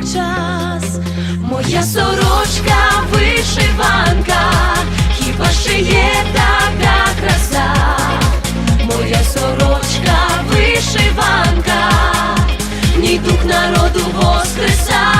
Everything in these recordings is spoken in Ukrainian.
повсякчас. Моя сорочка вишиванка, хіба ще є така краса? Моя сорочка вишиванка, ні дух народу воскреса.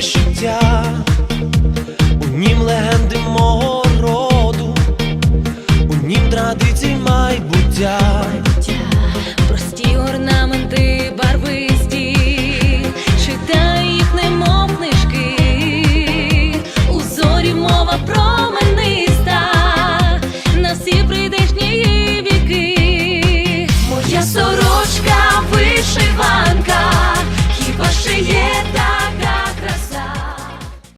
життя, у нім легенди мого роду, у нім традицій майбуття, прості орнаменти барвисті, читай їх, немов книжки, у зорі мова промениста, на всі прийдешні віки, моя сорочка вишива.